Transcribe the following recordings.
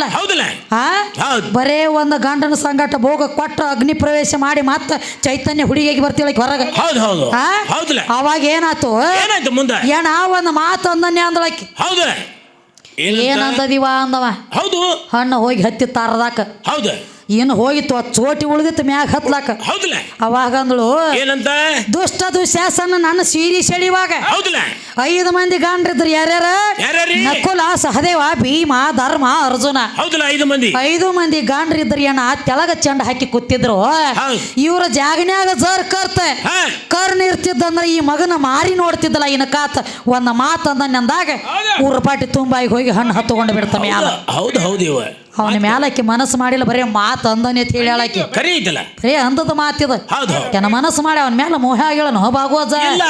ಹೌದಲ್ಲ? ಬರೇ ಒಂದು ಗಂಡನ ಸಂಗಟ ಭೋಗ ಕೊಟ್ಟು ಅಗ್ನಿ ಪ್ರವೇಶ ಮಾಡಿ ಮತ್ತ ಚೈತನ್ಯ ಹುಡುಗಿಯಾಗಿ ಬರ್ತೀಳಕ್ ಹೊರಗೆ? ಹೌದು ಹೌದು. ಹೌದಲ್ಲ. ಅವಾಗ ಏನಾತು ಏನಾಯ್ತು ಮುಂದೆ? ಏನ ಒಂದು ಮಾತು ಅಂದನ್ಯ ಹೌದು. ಏನಂತ? ಏನಂದದಿವ ಅಂದವ? ಹೌದು. ಹಣ್ಣು ಹೋಗಿ ಹತ್ತಿ ತಾರದಾಕ. ಹೌದು. ಇನ್ನು ಹೋಗಿತ್ತು ಆ ಚೋಟಿ ಉಳಿದಿತ್ತು ಮ್ಯಾಗ ಹತ್ಲಾಕ? ಹೌದಲ್ಲ ಅವಾಗ ಅಂದಳು ಏನಂತ? ದುಷ್ಟ ದುಶ್ಯಾಸನ ನನ್ನ ಸೀರಿ ಸೆಳಿವಾಗ ಹೌದಲ್ಲ ಐದು ಮಂದಿ ಗಾಂಡ್ರಿದ್ರು ಯಾರ್ಯಾರ? ನಕುಲ ಸಹದೇವ ಭೀಮ ಧರ್ಮ ಅರ್ಜುನ. ಹೌದಲ್ಲ ಐದು ಮಂದಿ. ಐದು ಮಂದಿ ಗಾಂಡ್ರಿದ್ರು ಏನ ತೆಳಗ ಚಂಡ ಹಾಕಿ ಕೂತಿದ್ರು. ಇವರ ಜಾಗನ್ಯಾಗ ಜರ್ ಕರ್ತ. ಕರ್ನ್ ಇರ್ತಿದ್ದಂದ್ರ ಈ ಮಗನ ಮಾರಿ ನೋಡ್ತಿದ್ದಲ್ಲ ಇನ್ನ ಕಾತ. ಒಂದ ಮಾತು ಅಂದಾಗ ಊರ್ಪಾಟಿ ತುಂಬಾಗಿ ಹೋಗಿ ಹಣ್ಣು ಹತ್ತುಕೊಂಡು ಬಿಡ್ತಾನೆ ಹೌದು ಹೌದು ಇವ. ಅವನ ಮ್ಯಾಲಕ್ಕೆ ಮನಸ್ಸು ಮಾಡಿಲ್ಲ ಬರೀ ಮಾತು ಅಂದನೆ ಅಂತ ಹೇಳಿ ಹೇಳಾಕಿ. ಕರಿ ಐತಲ್ಲ ಬರೀ ಅಂದದ ಮಾತಿದ ಹೌದು. ಕೆನ ಮನಸ್ಸು ಮಾಡಿ ಅವನ ಮೇಲೆ ಮೋಹ ಆಗ್ಯಾಳ ಬಾಗುವಜ ಇಲ್ಲ.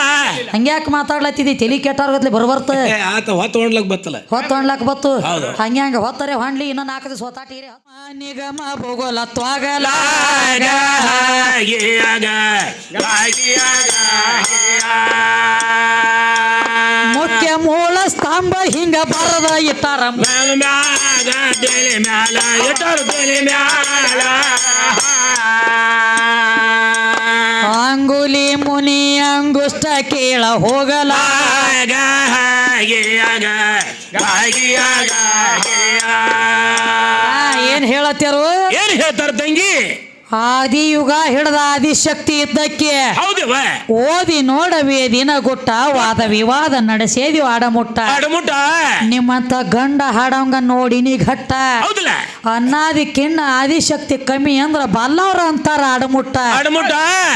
ಹಂಗ್ಯಾಕೆ ಮಾತಾಡ್ಲತ್ತಿದಿ? ತಲಿ ಕೆಟ್ಟಾರ್ಗತ್ಲಿ ಬರ್ಬರ್ತ ಆತ ಹೊತ್ತು ಹೊಂಡ್ಲಕ್ ಬತ್ತಲ್ಲ. ಹೊತ್ತು ಹೊಣ್ಲಾಕ್ ಬತ್ತು. ಹೌದು. ಹಂಗ್ಯಾಂಗ ಹೊತ್ತರೆ ಹೊಂಡ್ಲಿ ಇನ್ನ ನಾಲ್ಕು ದಿವಸ ಹೊತ್ತಾಟಿರಿ ನಿಗಮ ಭೂಗೋಲ ತ್ವಾಗಲ ಮುಖ್ಯ ಮೂಲ ಸ್ತಂಭ ಹಿಂಗ ಬರದ ಇಟ್ಟಾರ ಅಂಗುಲಿ ಮುನಿ ಅಂಗುಷ್ಟ ಕೇಳ ಹೋಗಲ. ಆ, ಏನ್ ಹೇಳತ್ಯಾರು? ಏನ್ ಹೇಳ್ತಾರ ತಂಗಿ? ಆದಿ ಯುಗ ಹಿಡ್ದ ಆದಿಶಕ್ತಿ ಇದ್ದಕ್ಕೆ ಹೌದವ? ಓದಿ ನೋಡವೇ ದಿನ ಗುಟ್ಟ ವಾದ ವಿವಾದ ನಡೆಸೇದಿ ಆಡಮುಟ್ಟ. ಅಡಮುಟ ನಿಮ್ಮಂತ ಗಂಡ ಹಾಡಂಗ ನೋಡಿನಿ ಘಟ್ಟ ಹೌದಲ್ಲ? ಅನ್ನಾದಿ ಕಿಣ್ಣ ಆದಿಶಕ್ತಿ ಕಮ್ಮಿ ಅಂದ್ರ ಬಲ್ಲವ್ರ ಅಂತಾರ ಆಡಮುಟ್ಟ. ಅಡಮುಟ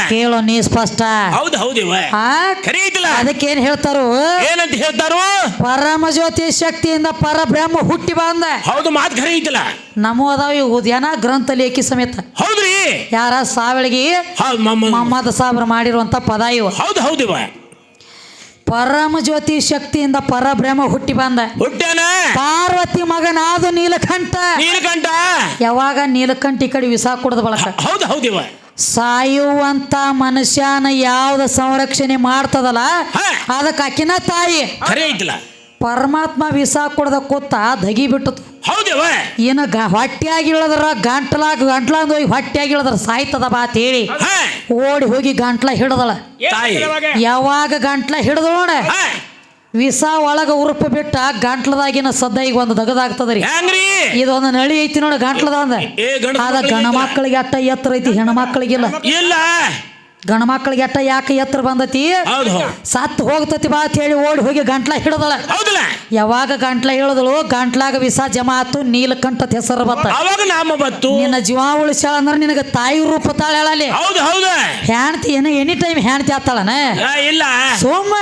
ಕೇಳೋ ನೀ ಸ್ಪಷ್ಟ. ಹೌದು ಹೌದಿವ. ಆ? ಖರೀ ಐತಲ್ಲ ಅದಕ್ಕೇನ್ ಹೇಳ್ತಾರು? ಏನಂತ ಹೇಳ್ತಾರು? ಪರಮ ಜ್ಯೋತಿ ಶಕ್ತಿಯಿಂದ ಪರಬ್ರಹ್ಮ ಹುಟ್ಟಿ ಬಂದ. ಹೌದು ಮಾತು ಖರೀ ಐತಲ್ಲ ನಮೋ ಅದಾವ ಇವು ಗ್ರಂಥ ಲೇಖಿ ಸಮೇತ. ಹೌದ್ರಿ? ಯಾರ ಸಾವಿಗೆ ಮಮ್ಮದ ಸಾಬ್ರ ಮಾಡಿರುವಂತ ಪದ ಇವು. ಹೌದು ಹೌದು ಪರಮ ಜ್ಯೋತಿ ಶಕ್ತಿಯಿಂದ ಪರಬ್ರಹ್ಮ ಹುಟ್ಟಿ ಬಂದ. ಹುಟ್ಟನ ಪಾರ್ವತಿ ಮಗನಾದ ನೀಲಕಂಠ. ನೀಲಕಂಠ? ಯಾವಾಗ ನೀಲಕಂಠ ಈ ಕಡೆ ವಿಸಾ ಕುಡ್ದ ಬಳಕ? ಹೌದು ಹೌದು ಸಾಯುವಂತ ಮನುಷ್ಯನ ಯಾವ್ದ ಸಂರಕ್ಷಣೆ ಮಾಡ್ತದಲ್ಲ. ಅದಕ್ಕೆ ಅಕ್ಕಿನ ತಾಯಿ. ಪರಮಾತ್ಮ ವಿಸಾ ಕುಡ್ದ ಕೂತ ದಗಿ ಬಿಟ್ಟತು ಹೌದಿವ? ಏನ ಗ ಇಳದ್ರ ಗಂಟ್ಲಾಗ ಗಂಟ್ಲಾಂದ್ ಹೋಗಿ ಹೊಟ್ಯಾಗಿ ಇಳದ್ರ ಸಾಯ್ತದ ಬಾ ಅಂತ ಹೇಳಿ ಓಡಿ ಹೋಗಿ ಗಂಟ್ಲ ಹಿಡ್ದಳ. ತಾಯಿ. ಯಾವಾಗ ಗಂಟ್ಲ ಹಿಡದ ನೋಡ. ವಿಸ ಒಳಗ ಉರುಪ ಬಿಟ್ಟ ಗಂಟ್ಲದಾಗಿನ ಸದ್ದ ಈಗ ಒಂದು ದಗದಾಗ್ತದ್ರಿ. ಇದೊಂದು ನಳಿ ಐತಿ ನೋಡ ಗಂಟ್ಲದ ಅಂದ. ಅದ ಗಣ ಮಕ್ಕಳಿಗೆ ಅಟ್ಟ ಎತ್ತರ ಐತಿ ಹೆಣ್ಣು ಮಕ್ಕಳಿಗಿಲ್ಲ. ಇಲ್ಲ. ಗಣ ಮಕ್ಕಳಿಗೆ ಎಟ್ಟ ಯಾಕೆ ಎತ್ತರ ಬಂದತಿ? ಸತ್ತು ಹೋಗ್ತತಿ ಬಾ ಅಂತ ಹೇಳಿ ಓಡಿ ಹೋಗಿ ಗಂಟ್ಲ ಹಿಡದಳ. ಯಾವಾಗ ಗಂಟ್ಲ ಹಿಡಿದಳು? ಗಂಟ್ಲಾಗ ವಿಸ ಜಮಾ ಆತು ನೀಲಕಂಠ ಹೆಸರು ಬತ್ತ. ನಿನ್ನ ಜೀವ ಉಳಿಸ್ಯಾಳ ಅಂದ್ರೆ ನಿನಗೆ ತಾಯಿ ರೂಪ ತಾಳಲ್ಲಿ ಹೆಣ್ತಿ ಏನು ಎನಿ ಟೈಮ್ ಹೆಣ್ತಿ ಆತಾಳನ ಇಲ್ಲ. ಸೋಮ.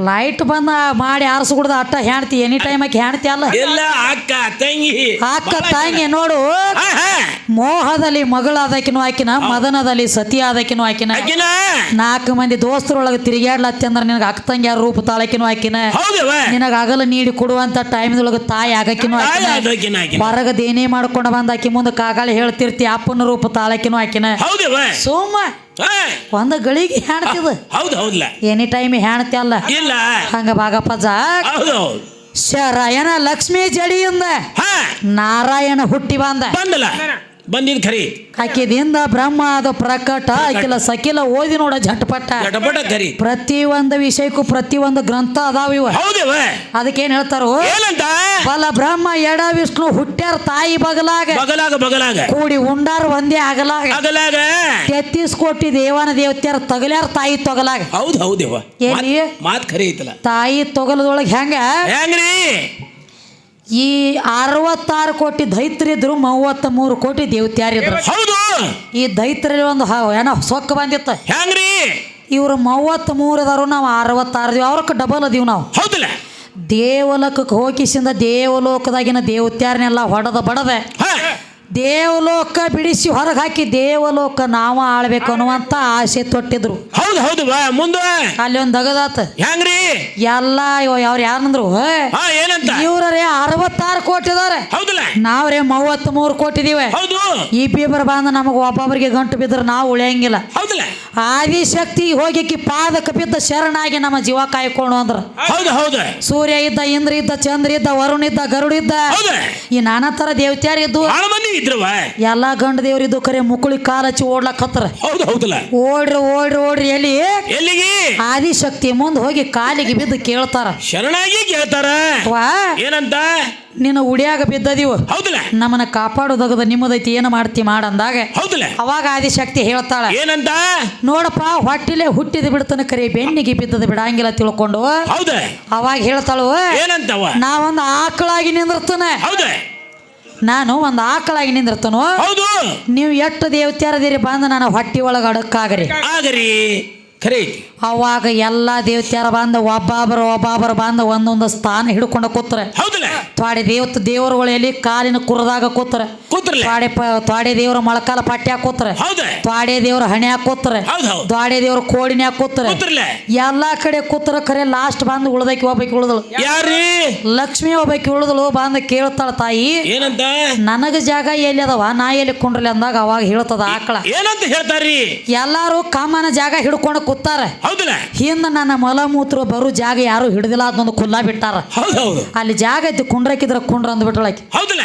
ಲೈಟ್ ಬಂದ ಮಾಡಿ ಆರಿಸ್ಬಿಡ್ದ ಅಟ್ಟ ಹೆಣ್ತಿ ಎನಿ ಟೈಮ್ ಆಕೆ ಹೆಣ್ತಿ ಅಲ್ಲ. ಇಲ್ಲ ಅಕ್ಕ ತಂಗಿ. ಅಕ್ಕ ತಂಗಿ ನೋಡು. ಮೋಹದಲ್ಲಿ ಮಗಳ ಮಗಳಾದಕಿನೂ ಆಕಿನ ಮದನದಲ್ಲಿ ಸತಿ ಆದಕಿನೂ ಆಕಿನ. ನಾಲ್ಕು ಮಂದಿ ದೋಸ್ತರೊಳಗೆ ತಿರುಗಾಡ್ಲತ್ತಿ ಅಂದ್ರೆ ನಿನಗೆ ಅಕ್ಕ ತಂಗಿಯಾರ ರೂಪ ತಾಳಕಿನೂ ಆಕಿನ. ನಿನಗ ಅಗಲ ನೀಡಿ ಕೊಡುವಂತ ಟೈಮ್ದೊಳಗೆ ತಾಯಿ ಆಗಕಿನೂ ಆಕಿನ. ಹೊರಗದ ಹೊರಗದೇನೇ ಮಾಡ್ಕೊಂಡು ಬಂದ ಆಕಿ ಮುಂದೆ ಕಾಗಾಳಿ ಹೇಳ್ತಿರ್ತಿ ಅಪ್ಪನ ರೂಪ ತಾಳಕಿನೂ ಆಕಿನ. ಸುಮ್ಮ. ಒಂದ ಗಳಿಗೆ ಹೆಣ್ತಿದ. ಹೌದು ಹೌದಲ್ಲ ಎನಿ ಟೈಮ್ ಹೆಣ್ತಿ ಅಲ್ಲ. ಇಲ್ಲ. ಹಂಗ ಭಾಗಪ್ಪಜ ಹೌದು ಹೌದು. ಶರಾಯನ ಲಕ್ಷ್ಮೀ ಜಡಿಯಿಂದ ನಾರಾಯಣ ಹುಟ್ಟಿ ಬಂದ. ಬಂದಲ್ಲ. ಬಂದಿದ್ ಖರಿ. ಆಕಿದಿಂದ ಬ್ರಹ್ಮ ಅದು ಪ್ರಕಟ ಆಕಿಲ ಸಕಿಲ ಓದಿ ನೋಡ ಜಟಪಟ ಖರಿ. ಪ್ರತಿ ಒಂದು ವಿಷಯಕ್ಕೂ ಪ್ರತಿ ಒಂದು ಗ್ರಂಥ ಅದಾವ ಇವ. ಹೌದವ? ಅದಕ್ಕೇನ್ ಹೇಳ್ತಾರೋ? ಏನಂತ? ಬಲ ಬ್ರಹ್ಮ ಎಡ ವಿಷ್ಣು ಹುಟ್ಟ್ಯಾರ ತಾಯಿ ಬಗಲಾಗ. ಬಗಲಾಗ ಬಗಲಾಗ. ಕೂಡಿ ಉಂಡಾರ ಒಂದೇ ಆಗಲಾಗ. ಬಗಲಾಗ ಕೊಟ್ಟಿ ಕೋಟಿ ದೇವನ ದೇವತ್ಯಾರ ತಗಲ್ಯಾರ ತಾಯಿ ತೊಗಲಾಗ. ಹೌದು ಹೌದು ಏನ್ ಮಾತ್ ಖರಿ ತಾಯಿ ತೊಗಲದೊಳಗ ಹೆಂಗ? ಹೆಂಗ್ರಿ? ಈ ಅರವತ್ತಾರು ಕೋಟಿ ದೈತ್ರಿದ್ರು ಮೂವತ್ತ ಮೂರು ಕೋಟಿ ದೇವತ್ಯಾರಿದ್ರು. ಹೌದು. ಈ ದೈತ್ರಲ್ಲಿ ಒಂದು ಏನೋ ಸೊಕ್ಕ ಬಂದಿತ್ತು. ಹೆಂಗ್ರಿ? ಇವ್ರು ಮೂವತ್ತ್ ಮೂರು ಅದಾರು ನಾವು ಅರವತ್ತಾರು ದೇವ್ ಅವ್ರಕ್ಕೆ ಡಬಲ್ ಅದೀವಿ ನಾವು. ಹೌದಲ್ಲ. ದೇವಲೋಕಕ್ಕೆ ಹೋಗಿಸಿಂದ ದೇವಲೋಕದಾಗಿನ ದೇವತ್ಯಾರನೆಲ್ಲ ಹೊಡೆದ ಬಡದೆ. ದೇವಲೋಕ ಬಿಡಿಸಿ ಹೊರಗೆ ಹಾಕಿ ದೇವಲೋಕ ನಾವ ಆಳ್ಬೇಕು ಅನ್ನುವಂತ ಆಸೆ ತೊಟ್ಟಿದ್ರು. ಹೌದು ಹೌದು ಮುಂದ ಅಲ್ಲಿ ಒಂದು ದಗದಾತ. ಹೆಂಗ್ರಿ? ಎಲ್ಲ ಅವ್ರು ಯಾರಂದ್ರು? ಇವ್ರೇ ಅರವತ್ತಾರು ಕೋಟಿ ಇದಾರೆ. ನಾವ್ರೇ ಮೂವತ್ತ್ ಮೂರು ಕೋಟಿ ಇದೀವಿ. ಈ ಪೇಪರ್ ಬಂದ ನಮಗೆ ಒಬ್ಬೊಬ್ಬರಿಗೆ ಗಂಟು ಬಿದ್ರೆ ನಾವು ಉಳಿಯಂಗಿಲ್ಲ. ಆದಿಶಕ್ತಿ ಹೋಗಿಕ್ಕಿ ಪಾದಕ ಬಿದ್ದ ಶರಣಾಗಿ ನಮ್ಮ ಜೀವ ಕಾಯ್ಕೊಂಡು ಅಂದ್ರ. ಹೌದು ಹೌದು. ಸೂರ್ಯ ಇದ್ದ ಇಂದ್ರ ಇದ್ದ ಚಂದ್ರ ಇದ್ದ ವರುಣ ಇದ್ದ ಗರುಡ ಇದ್ದ. ಈ ನಾನಾ ತರ ದೇವತ್ಯಾರ ಇದ್ದು. ಇದ್ರವ? ಎಲ್ಲಾ ಗಂಡ ದೇವ್ರಿದ್ದು ಕರೆ ಮುಕುಳಿ ಕಾಲ ಹಚ್ಚಿ ಓಡ್ಲಕ್ ಹೌದು ಹೌದಲ್ಲ? ಓಡ್ರಿ ಓಡ್ರಿ ಓಡ್ರಿ ಎಲ್ಲಿ? ಎಲ್ಲಿಗೆ? ಆದಿಶಕ್ತಿ ಮುಂದೆ ಹೋಗಿ ಕಾಲಿಗೆ ಬಿದ್ದು ಕೇಳ್ತಾರ. ಶರಣಾಗಿ ಕೇಳ್ತಾರ? ವಾ. ಏನಂತ? ನಿನ್ನ ಉಡಿಯಾಗ ಬಿದ್ದದಿವು. ಹೌದಲ್ಲ? ನಮ್ಮನ್ನ ಕಾಪಾಡೋದಗದ ನಿಮ್ಮದೈತಿ ಏನು ಮಾಡ್ತಿ ಮಾಡಂದಾಗ ಹೌದಲ್ಲ? ಅವಾಗ ಆದಿಶಕ್ತಿ ಹೇಳ್ತಾಳ. ಏನಂತ? ನೋಡಪ್ಪ ಹೊಟ್ಟಿಲೆ ಹುಟ್ಟಿದ ಬಿಡ್ತಾನ ಕರೆ ಬೆನ್ನಿಗೆ ಬಿದ್ದದ ಬಿಡಂಗಿಲ್ಲ ತಿಳ್ಕೊಂಡು. ಹೌದ? ಅವಾಗ ಹೇಳ್ತಾಳು ಏನಂತವ? ನಾವೊಂದು ಆಕಳಾಗಿ ನಿಂದಿರ್ತಾನೆ. ಹೌದ? ನಾನು ಒಂದು ಆಕಳಾಗಿ ನಿಂದಿರ್ತನು? ಹೌದು. ನೀವು ಎಷ್ಟು ದೇವತ್ಯಾರದಿರಿ ಬಂದು ನಾನು ಹೊಟ್ಟಿ ಒಳಗೆ ಅಡಕ್ಕಾಗ್ರಿ. ಆಗರಿ. ಖರೆ. ಐತಿ ಅವಾಗ ಎಲ್ಲ ದೇವತೆಯರ ಬಂದು ಒಬ್ಬೊಬ್ಬರು ಒಬ್ಬೊಬ್ಬರು ಬಂದು ಒಂದೊಂದು ಸ್ಥಾನ ಹಿಡ್ಕೊಂಡು ಕೂತ್ರೆ. ಹೌದಲ್ಲ? ತ್ವಾಡೆ ದೇವತ ದೇವರುಗಳು ಎಲ್ಲಿ ಕಾಲಿನ ಕುರದಾಗ ಕೂತ್ರೆ. ಕೂತ್ರಲ್ಲ? ತ್ವಾಡೆ ಪ ತ್ವಾಡೆ ದೇವ್ರ ಮೊಳಕಾಲ ಪಟ್ಟ್ಯಾಗ ಕೂತ್ರೆ. ಹೌದು ತ್ವಾಡೆ ದೇವ್ರ ಹಣ್ಯಾಗ ಕೂತ್ರೆ. ಹೌದ್ ಹೌದ್. ತ್ವಾಡೆ ದೇವ್ರ ಕೋಡಿನ್ಯಾಗ ಕೂತ್ರೆ. ಕೂತ್ರಲ್ಲ? ಎಲ್ಲಾ ಕಡೆ ಕೂತ್ರ ಖರೆ ಲಾಸ್ಟ್ ಬಂದು ಉಳ್ದಕ್ಕೆ ಹೋಗ್ಬೇಕು ಉಳ್ದಳು. ಯಾರ್ರಿ ಲಕ್ಷ್ಮಿ ಒಬ್ಬಾಕಿ ಉಳಿದಳು ಬಂದು ಕೇಳ್ತಾಳ ತಾಯಿ. ಏನಂತ? ನನಗ ಜಾಗ ಎಲ್ಲಿ ಅದಾವ? ನಾ ಎಲ್ಲಿ ಕುಂಡ್ರಲಿ ಅಂದಾಗ ಅವಾಗ ಹೇಳ್ತದ ಆಕಳ. ಏನಂತ ಹೇಳ್ತಾರ್ರಿ? ಎಲ್ಲಾರು ಕಾಮನ ಜಾಗ ಹಿಡ್ಕೊಂಡು ಕೂತಾರ ಹೌದಲ್ಲ? ಹಿಂದ ನನ್ನ ಮಲಮೂತ್ರ ಬರು ಜಾಗ ಯಾರು ಹಿಡಿದಿಲ್ಲ ಅದೊಂದು ಕುಲ್ಲಾ ಬಿಟ್ಟಾರ. ಅಲ್ಲಿ ಜಾಗ ಐತಿ ಕುಂಡ್ರಕ್ಕಿದ್ರ ಕುಂಡ್ರ ಅಂದ್ಬಿಟ್ಟಳಾಕಿ ಹೌದಲ್ಲ?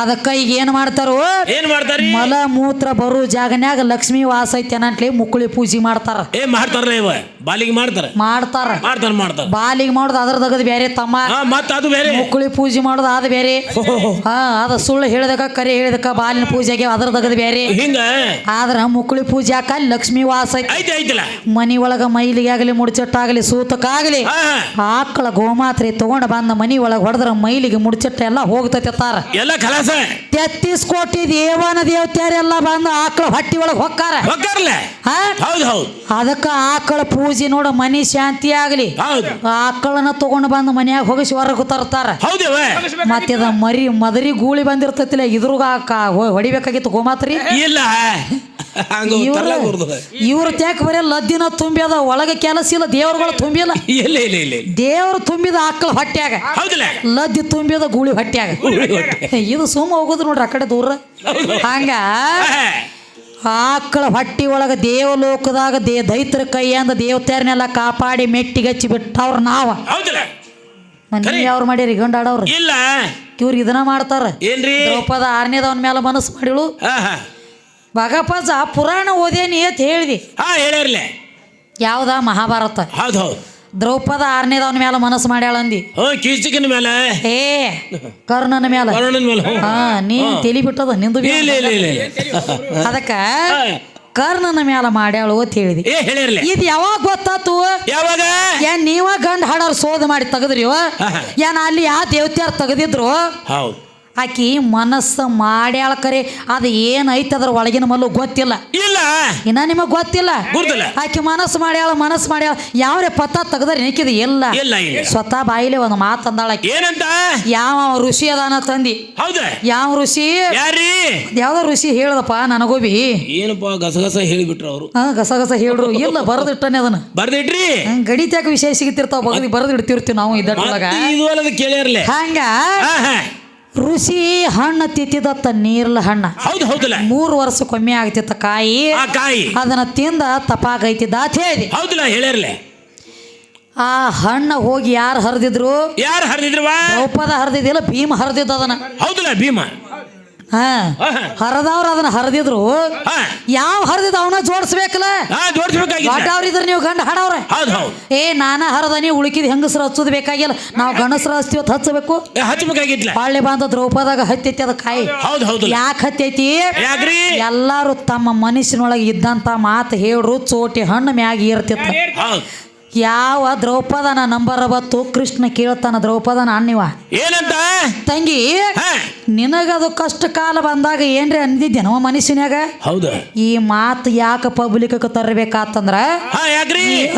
ಅದಕ್ಕ ಈಗ ಏನ್ ಮಾಡ್ತಾರೋ? ಏನ್ ಮಾಡ್ತಾರಿ? ಮಲ ಮೂತ್ರ ಬರೋ ಜಾಗನ್ಯಾಗ ಲಕ್ಷ್ಮಿ ವಾಸ ಐತಿ ಅನ್ನಂತ್ಲಿ ಮುಕ್ಕುಳಿ ಪೂಜೆ ಮಾಡ್ತಾರ. ಏ ಮಾಡ್ತಾರಲ್ಲ ಇವ? ಬಾಲಿಗೆ ಮಾಡ್ತಾರ? ಮಾಡ್ತಾರ. ಮಾಡ್ತಾರ ಮಾಡ್ತಾರ. ಬಾಲಿಗೆ ಮಾಡೋದು ಅದ್ರ ತಗದ್ ಬೇರೆ ತಮ್ಮ. ಮತ್ತ ಅದು ಬೇರೆ. ಮುಕ್ಕುಳಿ ಪೂಜೆ ಮಾಡೋದು ಅದು ಬೇರೆ. ಹಾ ಅದ ಸುಳ್ಳು ಹೇಳಿದಕ ಕರೆ ಹೇಳಿದಕ ಬಾಲಿನ ಪೂಜೆಗೆ ಅದ್ರ ತಗದ್ ಬೇರೆ. ಹಿಂಗ? ಆದ್ರ ಮುಕ್ಕುಳಿ ಪೂಜೆ ಹಾಕ ಲಕ್ಷ್ಮಿ ವಾಸ ಐತಿ. ಐತಿ ಐತಿಲ್ಲ. ಮನಿ ಒಳಗ ಮೈಲಿಗೆ ಆಗಲಿ ಮುಡ್ಚಟ್ಟಾಗಲಿ ಸೂತಕ್ಕಾಗಲಿ. ಆಕಳ ಗೋಮಾತ್ರೆ ತಗೊಂಡ ಬಂದ ಮನಿ ಒಳಗ ಹೊಡೆದ್ರ ಮೈಲಿಗೆ ಮುಡಚಟ್ಟ ಎಲ್ಲ ಹೋಗ್ತೈತೆ ತಾರ. ಎಲ್ಲ present. ತೆತ್ತೀಸ್ ಕೋಟಿ ದೇವನ ದೇವತೆಯರೆಲ್ಲ ಬಂದು ಆಕಳ ಹೊಟ್ಟಿ ಒಳಗೆ ಹೊಕ್ಕಾರ. ಹೌದು ಹೌದು. ಅದಕ್ಕ ಆಕಳ ಪೂಜೆ ನೋಡ ಮನಿ ಶಾಂತಿ ಆಗಲಿ. ಹೌದು. ಆಕಳನ್ನ ತಗೊಂಡು ಬಂದು ಮನ್ಯಾಗ ಹೋಗಿಸಿ ಹೊರಗೆ ತರ್ತಾರ. ಮತ್ತೆ ಮತ್ತಿದ ಮರಿ ಮದರಿ ಗೂಳಿ ಬಂದಿರ್ತೈತಿಲ್ಲ ಇದ್ರಾಗ ಹೊಡಿಬೇಕಾಗಿತ್ತು ಗೋಮಾತ್ರಿ? ಇಲ್ಲ. ಇವ್ರ. ಇವ್ರ ತ್ಯಾಕ ಬರೀ ಲದ್ದಿನ ತುಂಬಿದ ಒಳಗೆ ಕೆಲಸ ಇಲ್ಲ ದೇವ್ರುಗಳು ತುಂಬಿಲ್ಲ. ಇಲ್ಲ ಇಲ್ಲ ಇಲ್ಲ ಇಲ್ಲ. ದೇವ್ರು ತುಂಬಿದ ಆಕಳ ಹೊಟ್ಟ್ಯಾಗ ಲದ್ದಿ ತುಂಬಿದ ಗೂಳಿ ಹೊಟ್ಟ್ಯಾಗ ಇದು ಸುಮ್ಮ ಹೋಗುದು. ನೋಡ್ರಿ ಆ ಕಡೆ ದೂರ. ಹಂಗ. ಆಕಳ ಹೊಟ್ಟಿ ಒಳಗ ದೇವಲೋಕದಾಗ ದೇ ದೈತ್ರ ಕೈಯಿಂದ ದೇವತೆಯರನ್ನೆಲ್ಲ ಕಾಪಾಡಿ ಮೆಟ್ಟಿಗಚ್ಚಿ ಬಿಟ್ಟವ್ರ ನಾವ. ಮನೆ ಅವ್ರು ಮಾಡ್ಯಾರಿ ಗಂಡಾಡವ್ರು ಇಲ್ಲ. ಇವ್ರು ಇದನ್ನ ಮಾಡ್ತಾರ. ಏನ್ರಿ? ದ್ರೌಪದ ಆರನೇದವನ ಮೇಲೆ ಮನಸ್ಸು ಮಾಡಿಳು. ಭಗಪಜ ಪುರಾಣ ಓದೇನಿ ಅಂತ ಹೇಳಿದಿ. ಹಾ ಯಾವ್ದ ಮಹಾಭಾರತ? ಹೌದು ಹೌದು. ದ್ರೌಪದ ಆರನೇದವನ ಮೇಲೆ ಮನಸ್ಸು ಮಾಡ್ಯಾಳ ಅಂದಿ. ಕೀಚಕಿನ ಮೇಲೆ ಏ ಕರ್ಣನ ಮೇಲೆ ಕರ್ಣನ ಮೇಲೆ ಹಾ ನೀ ತಲಿ ಬಿಟ್ಟದ ನಿಂದು ಬಿ ಇಲ್ಲ ಇಲ್ಲ ಇಲ್ಲ ಇಲ್ಲ. ಅದಕ್ಕ ಕರ್ಣನ ಮ್ಯಾಲ ಮಾಡ್ಯಾಳು ಅಂತ ಹೇಳಿದಿ. ಇದು ಯಾವಾಗ ಗೊತ್ತಾತು? ಯಾವಾಗ? ಏನ್ ನೀವ ಗಂಡ ಹಾಡೋರ್ ಸೋದ ಮಾಡಿ ತೆಗದ್ರಿ. ಏನ್ ಅಲ್ಲಿ ಯಾವ ದೇವತ್ಯಾರ ತೆಗದಿದ್ರು? ಹೌದು. ಆಕಿ ಮನಸ್ಸು ಮಾಡ್ಯಾಳ ಕರೆ. ಅದು ಏನೈತೆ ಅದ್ರ ಒಳಗಿನ ಮಲ್ಲು ಗೊತ್ತಿಲ್ಲ. ಇಲ್ಲ. ಇನ್ನ ನಿಮಗೆ ಗೊತ್ತಿಲ್ಲ? ಆಕಿ ಮನಸ್ಸು ಮಾಡ್ಯಾಳ ಮನಸ್ಸು ಮಾಡ್ಯಾಳ. ಯಾವ್ರೆ ಪತ್ತ ತೆಗದ್ರ ನಿಕ್ಕಿದ ಇಲ್ಲ. ಇಲ್ಲ ಇಲ್ಲ. ಸ್ವತಃ ಬಾಯಿಲೆ ಒಂದು ಮಾತು ಅಂದಾಳ ಆಕಿ. ಏನಂತ? ಯಾವ ಋಷಿ ಅದಾನ ತಂದಿ? ಹೌದ. ಯಾವ ಋಷಿ? ಯಾವ್ದ ಯಾವ್ದೋ ಋಷಿ ಹೇಳ್ದಪ್ಪ ನನಗೂ ಬಿ? ಏನಪ್ಪ ಗಸಗಸ ಹೇಳಿಬಿಟ್ರು ಅವರು? ಹಾ ಗಸ ಗಸ ಹೇಳ್ರು. ಇಲ್ಲ ಬರದಿಟ್ಟನೆ ಅದನ್ನ. ಬರ್ದಿಟ್ರಿ? ಹಂಗ್ ವಿಷಯ ಸಿಗುತ್ತಿರ್ತಾವ ಬಗದಿ ಬರೆದಿಡ್ತಿರ್ತೀವಿ ನಾವು ಇದ್ದೊಳಗ ಮತ್ತೆ ಇದು ಅಲ್ಲದ ಕೇಳ್ಯಾರ್ಲೆ. ಹಂಗ? ಋಷಿ ಹಣ್ಣು ತಿತ್ತಿದತ್ತ ನೀರ್ಲ ಹಣ್ಣ. ಹೌದು ಹೌದಲ್ಲ. ಮೂರು ವರ್ಷಕ್ಕೊಮ್ಮೆ ಆಗ್ತಿತ್ತ ಕಾಯಿ. ಆ ಕಾಯಿ. ಅದನ್ನ ತಿಂದ ತಪಾಗೈತಿದ್ದ ಅಂತ ಹೇಳಿದೆ ಹೌದಲ್ಲ ಆ ಹಣ್ಣು ಹೋಗಿ ಯಾರು ಹರಿದಿದ್ರು? ಯಾರು ಹರಿದಿದ್ರು ದ್ರೌಪದ ಹರಿದಿದ್ದಿಲ್ಲ ಭೀಮ ಹರಿದಿದ್ದ ಅದನ್ನ. ಹೌದಿಲ್ಲ ಭೀಮ. ಹಾ. ಹರದವ್ರು ಅದನ್ನ ಹರಿದ್ರು ಹಾ. ಯಾವ ಹರಿದಿದ್ದ ಅವನ ಜೋಡಿಸ್ಬೇಕಲ್ಲ? ದೊಡ್ಡವ್ರಿದ್ರ ನೀವು ಗಂಡ ಹಾಡವ್ರ ಏ ನಾನ ಹರದ ನೀವು ಉಳುಕಿದ ಹೆಂಗಸರು ಹಚ್ಚೋದು ಬೇಕಾಗಿಲ್ಲ. ನಾವು ಗಂಡಸರು ಹಚ್ತೀವತ್ ಹಚ್ಚಬೇಕು. ಏ, ಬಾಂಧ ದ್ರೌಪದಾಗ ಹತ್ತೈತಿ ಅದ ಕಾಯಿ. ಯಾಕೆ ಹತ್ತೈತಿ? ಎಲ್ಲಾರು ತಮ್ಮ ಮನುಷ್ಯನೊಳಗೆ ಇದ್ದಂತ ಮಾತು ಹೇಳ್ರು. ಚೋಟಿ ಹಣ್ಣು ಮ್ಯಾಗಿ ಇರ್ತಿತ್ತು ಯಾವ ದ್ರೌಪದನ ನಂಬರ್ ಬತ್ತು ಕೃಷ್ಣ ಕೇಳ್ತಾನ ದ್ರೌಪದನ ಅನ್ನಿವ ಏನಂತ? ತಂಗಿ ನಿನಗದು ಕಷ್ಟ ಕಾಲ ಬಂದಾಗ ಏನ್ರಿ ಅಂದಿದ್ದೇನೋ ಮನಸ್ಸಿನಾಗ ಹೌದು. ಈ ಮಾತು ಯಾಕೆ ಪಬ್ಲಿಕ್ ತರಬೇಕಾತಂದ್ರ?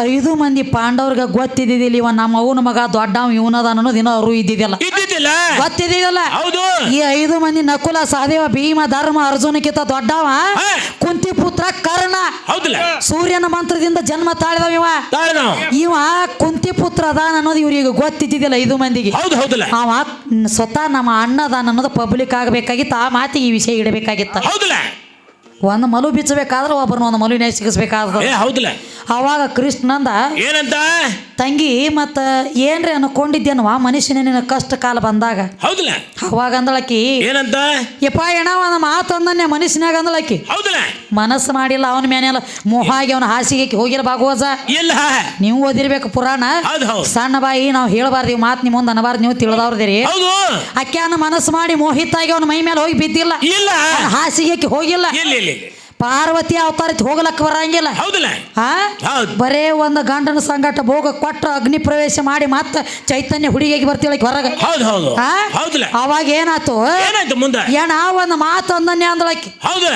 ಐದು ಮಂದಿ ಪಾಂಡವ್ರಿಗೆ ಗೊತ್ತಿದ್ದಿದ್ದಿಲ್ಲ ಇವ ನಮ್ಮ ಅವನ ಮಗ ದೊಡ್ಡವ ಇವನದ ಅನ್ನೋದು ಇನ್ನೂ ಅವರು ಇದ್ದಿದ್ದಿಲ್ಲ. ಗೊತ್ತಿಲ್ಲ. ಗೊತ್ತಿದೆಯಲ್ಲ ಹೌದು. ಈ ಐದು ಮಂದಿ ನಕುಲ ಸಹದೇವ ಭೀಮ ಧರ್ಮ ಅರ್ಜುನಕ್ಕಿಂತ ದೊಡ್ಡವ. ಕುಂತಿ ಪುತ್ರ ಕರ್ಣ. ಹೌದಲ್ಲ. ಸೂರ್ಯನ ಮಂತ್ರದಿಂದ ಜನ್ಮ ತಾಳಿದವ ಇವ. ಇವ ಕುಂತಿ ಪುತ್ರ ಅದಾನ ಅನ್ನೋದು ಇವ್ರಿಗೆ ಗೊತ್ತಿದ್ದಿದ್ದಿಲ್ಲ ಐದು ಮಂದಿಗೆ. ಹೌದು ಹೌದಲ್ಲ. ಅವ ಸ್ವತಃ ನಮ್ಮ ಅಣ್ಣ ಅದಾನ ಅನ್ನೋದು ಪಬ್ಲಿಕ್ ಆಗಬೇಕಾಗಿತ್ತು. ಆ ಮಾತಿಗೆ ಈ ವಿಷಯ ಇಡಬೇಕಾಗಿತ್ತ. ಹೌದಲ್ಲ. ಒಂದು ಮಲು ಬಿಚ್ಚಬೇಕಾದ್ರೆ ಒಬ್ಬರನ್ನ ಒಂದು ಮಲುವಿನ ಸಿಗಿಸ್ಬೇಕಾದ್ರೆ. ಏ ಹೌದಲ್ಲ. ಅವಾಗ ಕೃಷ್ಣಂದ ಏನಂತ? ತಂಗಿ ಮತ್ತ ಏನ್ರಿ ಅನ್ಕೊಂಡಿದ್ದೇನವ ಮನುಷ್ಯನ ನಿನ್ನ ಕಷ್ಟ ಕಾಲ ಬಂದಾಗ? ಹೌದಲ್ಲ. ಅವಾಗ ಅಂದಳಕಿ ಏನಂತ? ಯಪ್ಪ ಏನ ಒಂದು ಮಾತು ಅಂದನ್ಯ ಮನುಷ್ಯನಾಗ ಅಂದಳಕಿ. ಹೌದಲ್ಲ. ಮನಸ್ಸು ಮಾಡಿಲ್ಲ ಅವನ ಮೇನೆಲ್ಲ ಮೋಹಾಗಿ ಅವನ ಹಾಸಿಗೆ ಹೋಗಿಲ್ಲ ಭಾಗವಜ ಇಲ್ಲ. ನೀವು ಓದಿರ್ಬೇಕು ಪುರಾಣ. ಸಣ್ಣ ಬಾಯಿ ನಾವು ಹೇಳಬಾರ್ದು ಇವ್ ಮಾತು ನಿಮ್ಮ ಮುಂದೆ ಅನ್ನಬಾರ್ದು ನೀವು ತಿಳಿದವ್ರದಿರಿ. ಅಕ್ಕಿಯನ್ನ ಮನಸ್ಸು ಮಾಡಿ ಮೋಹಿತಾಗಿ ಅವನ ಮೈ ಮೇಲೆ ಹೋಗಿ ಬಿದ್ದಿಲ್ಲ. ಇಲ್ಲ. ಹಾಸಿಗೆ ಹೋಗಿಲ್ಲ. ಪಾರ್ವತಿ ಅವತಾರ ಹೋಗ್ಲಕ್ಕ ಬರಂಗಿಲ್ಲ. ಹೌದಲ್ಲ. ಆ? ಬರೇ ಒಂದು ಗಂಡನ ಸಂಗಟ ಭೋಗ ಕೊಟ್ಟು ಅಗ್ನಿ ಪ್ರವೇಶ ಮಾಡಿ ಮತ್ತೆ ಚೈತನ್ಯ ಹುಡುಗಿಯಾಗಿ ಬರ್ತೀವಿ ಹೊರಗೆ. ಹೌದು ಹೌದು. ಆ? ಹೌದಲ್ಲ. ಅವಾಗ ಏನಾತು ಏನಾಯ್ತು ಮುಂದೆ? ಏನ ಒಂದು ಮಾತು ಅಂದನ್ಯ ಅಂದಳಕ್ಕೆ ಹೌದು.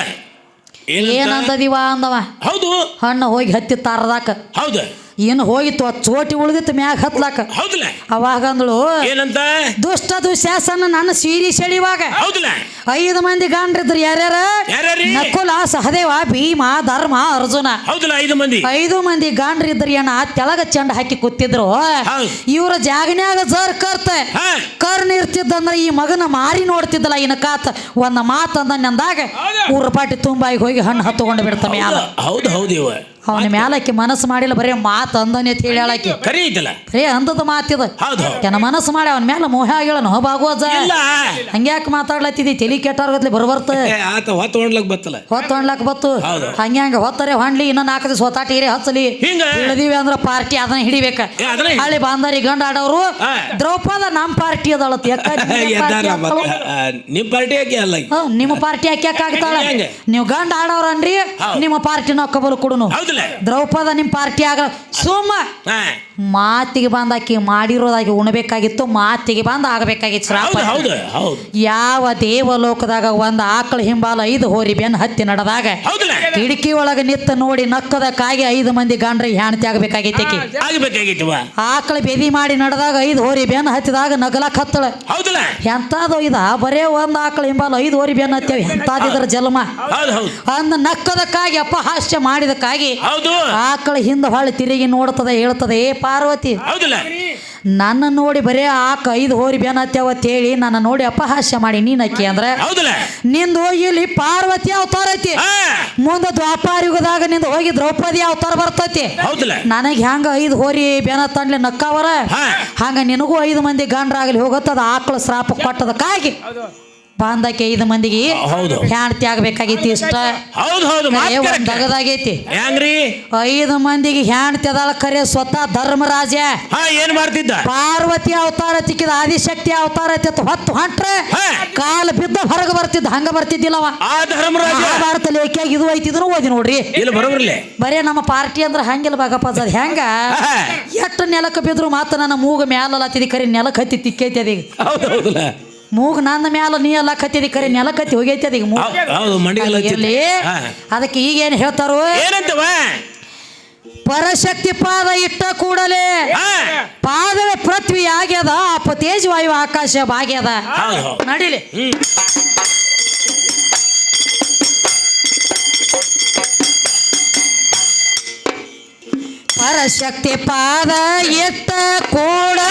ಏನಂತ ಏನಂತದಿವ ಅಂದವ? ಹೌದು. ಹಣ್ಣು ಹೋಗಿ ಹತ್ತಿ ತಾರದಾಕ. ಹೌದು. ಏನು ಹೋಗಿತ್ತು ಆ ಚೋಟಿ ಉಳಿದಿತ್ತು ಮ್ಯಾಗ ಹತ್ಲಾಕ. ಹೌದಲ್ಲ ಅವಾಗ ಅಂದಳು ಏನಂತ? ದುಷ್ಟ ದುಶ್ಯಾಸನ ನನ್ನ ಸೀರಿ ಸೆಳಿವಾಗ. ಹೌದಲ್ಲ ಐದು ಮಂದಿ ಗಾಂಡ್ರಿದ್ರು ಯಾರ್ಯಾರ? ನಕುಲ ಸಹದೇವ ಭೀಮ ಧರ್ಮ ಅರ್ಜುನ. ಹೌದಲ್ಲ ಐದು ಮಂದಿ? ಐದು ಮಂದಿ ಗಾಂಡ್ರಿದ್ರು ಏನ ತೆಳಗ ಚಂಡ ಹಾಕಿ ಕೂತಿದ್ರು. ಇವರ ಜಾಗನ್ಯಾಗ ಜರ್ ಕರ್ತ. ಕರ್ನ ಇರ್ತಿದ್ದಂದ್ರ ಈ ಮಗನ ಮಾರಿ ನೋಡ್ತಿದ್ದಲ್ಲ ಇನ್ನ ಕಾತ. ಒಂದ ಮಾತು ಊರ ಪಾಟಿ ತುಂಬಾಗಿ ಹೋಗಿ ಹಣ್ಣು ಹತ್ತುಕೊಂಡು ಬಿಡ್ತಾನೆ ಹೌದು ಹೌದು ಇವ. ಅವನ ಮ್ಯಾಲಕ್ಕೆ ಮನಸ್ಸು ಮಾಡಿಲ್ಲ ಬರೀ ಮಾತು ಅಂದನೆ ಅಂತ ಹೇಳಿ ಹೇಳಾಕಿ. ಕರಿ ಐತಲ್ಲ ಬರೀ ಅಂದದ ಮಾತಿದ ಹೌದು. ಕೆನ ಮನಸ್ಸು ಮಾಡಿ ಅವನ ಮೇಲೆ ಮೋಹ ಆಗಿಲ್ಲ ಬಾಗುವಜ ಇಲ್ಲ. ಹಂಗ್ಯಾಕೆ ಮಾತಾಡ್ಲತ್ತಿದಿ? ತಲಿ ಕೆಟ್ಟಾರ್ಗತ್ಲಿ ಬರ್ಬರ್ತ ಏ, ಆತ ಹೊತ್ತು ಹೊಡ್ಲಕ್ ಬತ್ತಲ್ಲ. ಹೊತ್ತು ಹೊಣ್ಲಾಕ್ ಬತ್ತು. ಹೌದು. ಹಂಗೆ ಹಂಗೆ ಹೊತ್ತರೆ ಹೊಣ್ಲಿ ಇನ್ನ ನಾಲ್ಕು ದಿವಸ ಹೊತ್ತಾಟ ಇರೇ ಹಚ್ಚಲಿ. ಹಿಂಗ. ಇಳಿದೀವಿ ಅಂದ್ರ ಪಾರ್ಟಿ ಅದನ್ನ ಹಿಡಿಬೇಕ. ಏ, ಅದನ್ನ ಹಿಡಿ- ಹಳ್ಳಿ ಬಾಂದಾರಿ ಗಂಡ ಆಡೋರು. ದ್ರೌಪದ ನಮ್ಮ ಪಾರ್ಟಿ ಅದಳತ್. ಯಾಕ ಎದ್ದಾರ ಮತ್ತ ಆ, ನಿಮ್ ಪಾರ್ಟಿ ಯಾಕೆ ಅಲ್ಲ? ನಿಮ್ಮ ಪಾರ್ಟಿ ಹಾಕ್ಯಾಕ ಆಗ್ತಾಳ? ಹೆಂಗೆ? ನೀವು ಗಂಡ ಆಡೋರನ್ರಿ. ನಿಮ್ಮ ಪಾರ್ಟಿನ ಕಬಲು ಕೊಡುನು. ಹೌದಲ್ಲ ದ್ರೌಪದ ನಿಮ್ಮ ಪಾರ್ಟಿ ಆಗ ಸೋಮ ಮಾತಿಗೆ ಬಂದ ಆಕಿ ಮಾಡಿರೋದಾಗಿ ಉಣಬೇಕಾಗಿತ್ತು ಮಾತಿಗೆ ಬಂದ ಆಗಬೇಕಾಗಿತ್ತು ಶ್ರಾಪ ಹೌದು ಹೌದು ಹೌದು. ಯಾವ ದೇವಲೋಕದಾಗ ಒಂದು ಆಕಳ ಹಿಂಬಾಲ ಐದು ಹೋರಿ ಬೆನ್ ಹತ್ತಿ ನಡೆದಾಗ ಹೌದಲ್ಲ ಕಿಟಕಿ ಒಳಗ ನಿತ್ತ ನೋಡಿ ನಕ್ಕದ ಕಾಗಿ ಐದು ಮಂದಿ ಗಂಡ್ರಿಗೆ ಹೆಣ್ತಿ ಆಗಬೇಕಾಗೈತಿ ಆಕಿ. ಆಗ್ಬೇಕಾಗಿತ್ತವ ಆಕಳ ಬೆದಿ ಮಾಡಿ ನಡೆದಾಗ ಐದು ಹೋರಿ ಬೆನ್ ಹತ್ತಿದಾಗ ನಗಲಕ್ ಹತ್ತಳ. ಹೌದಲ್ಲ ಎಂತಾದು ಇದ ಬರೇ ಒಂದು ಆಕಳ ಹಿಂಬಾಲ ಐದು ಹೋರಿ ಬೆನ್ ಹತ್ತೇವಿ ಎಂತಾದಿದ್ರ ಜನ್ಮ ಹೌದು ಹೌದು. ಅಂದ ನಕ್ಕದಕ್ಕಾಗಿ ಅಪಹಾಸ್ಯ ಮಾಡಿದಕ್ಕಾಗಿ ಹೌದು. ಆಕಳ ಹಿಂದೆ ಹೊಳ್ಳಿ ತಿರುಗಿ ನೋಡ್ತದೆ ಹೇಳ್ತದೆ ಏ ಪಾರ್ವತಿ. ಹೌದಲ್ಲ. ನನ್ನ ನೋಡಿ ಬರೇ ಆಕ ಐದು ಹೋರಿ ಬೆನ್ ಹತ್ಯಾವ ಅಂತ ಹೇಳಿ ನನ್ನ ನೋಡಿ ಅಪಹಾಸ್ಯ ಮಾಡಿ ನೀನ್ ಅಕ್ಕಿ ಅಂದ್ರೆ. ಹೌದಲ್ಲ. ನಿಂದು ಇಲ್ಲಿ ಪಾರ್ವತಿ ಅವತಾರ ಐತಿ. ಮುಂದ ದ್ವಾಪಾರ ಯುಗದಾಗ ನಿಂದ ಹೋಗಿ ದ್ರೌಪದಿ ಅವತಾರ ಬರ್ತೈತಿ. ಹೌದಲ್ಲ. ನನಗೆ ಹೆಂಗ ಐದು ಹೋರಿ ಬೇನ ತಂಡ್ಲಿ ನಕ್ಕವರ? ಹಂಗ ನಿನಗೂ ಐದು ಮಂದಿ ಗಂಡ್ರಾಗ್ಲಿ ಹೋಗತ್ತದ ಆಕಳ ಶ್ರಾಪ ಕೊಟ್ಟದಕ್ಕಾಗಿ ಬಾಂಧಕ್ಕೆ ಐದು ಮಂದಿಗೆ ಹೌದು ಹೆಣ್ತಿ ಆಗ್ಬೇಕಾಗೈತಿ ಇಷ್ಟ. ಹೌದು ಹೌದು. ದಗದಾಗೈತಿ. ಹೆಂಗ್ರಿ? ಐದು ಮಂದಿಗೆ ಹೆಂಡತಿ ಅದಾಳ ಕರೆ ಸ್ವತಃ ಧರ್ಮರಾಜ. ಏನ್ ಮಾಡ್ತಿದ್ದ? ಪಾರ್ವತಿ ಅವತಾರ ತಿಕ್ಕಿದ ಆದಿಶಕ್ತಿ ಅವತಾರ ತಿತ್ತು ಹೊತ್ತು ಹೊಂಟ್ರೆ ಕಾಲು ಬಿದ್ದ ಹೊರಗೆ ಬರ್ತಿದ್ದ ಹಂಗ ಬರ್ತಿದ್ದಿಲ್ಲವ. ಆ ಧರ್ಮರಾಜ. ಮಹಾಭಾರತ ಲೇಖಿಯಾಗಿ ಇದು ಐತಿದ್ರು ಓದಿ ನೋಡ್ರಿ. ಇಲ್ಲ ಬರೋಬ್ರಲ್ಲೇ ಬರೇ ನಮ್ಮ ಪಾರ್ಟಿ ಅಂದ್ರೆ ಹಂಗಿಲ್ಲ ಬಾಗಪ್ಪ ಅದ್ ಹೆಂಗ? ಎಷ್ಟು ನೆಲಕ್ಕೆ ಬಿದ್ರು ಮಾತ್ರ ನನ್ನ ಮೂಗ ಮ್ಯಾಲ ಕರಿ ನೆಲಕ್ಕೆ ಹತ್ತಿ ತಿಕ್ಕೈತಿ ಅದೀಗ. ಹೌದು ಮೂಗ್ ನನ್ನ ಮ್ಯಾಲ ನೀ ಎಲ್ಲ ಕತ್ತಿದಿ ಕರೆ ನೆಲ ಕತ್ತಿ ಹೋಗೈತಿ ಅದೀಗ ಮೂಗ್. ಹೌದು ಮಂಡಿಗೆಲ್ಲ ಇರ್ಲಿ ಹಾ. ಅದಕ್ಕೆ ಈಗೇನು ಹೇಳ್ತಾರೋ? ಏನಂತವ? ಪರಶಕ್ತಿ ಪಾದ ಇಟ್ಟ ಕೂಡಲೇ ಪಾದ ಪಾದವೇ ಪೃಥ್ವಿ ಆಗ್ಯದ ಅಪ ತೇಜ್ ವಾಯು ಆಕಾಶ ಭಾಗ್ಯದ ಹೌದು ಹೌದು. ನಡಿಲಿ. ಹ್ಮ್. ಪರಶಕ್ತಿ ಪಾದ ಎತ್ತ ಕೂಡಲೇ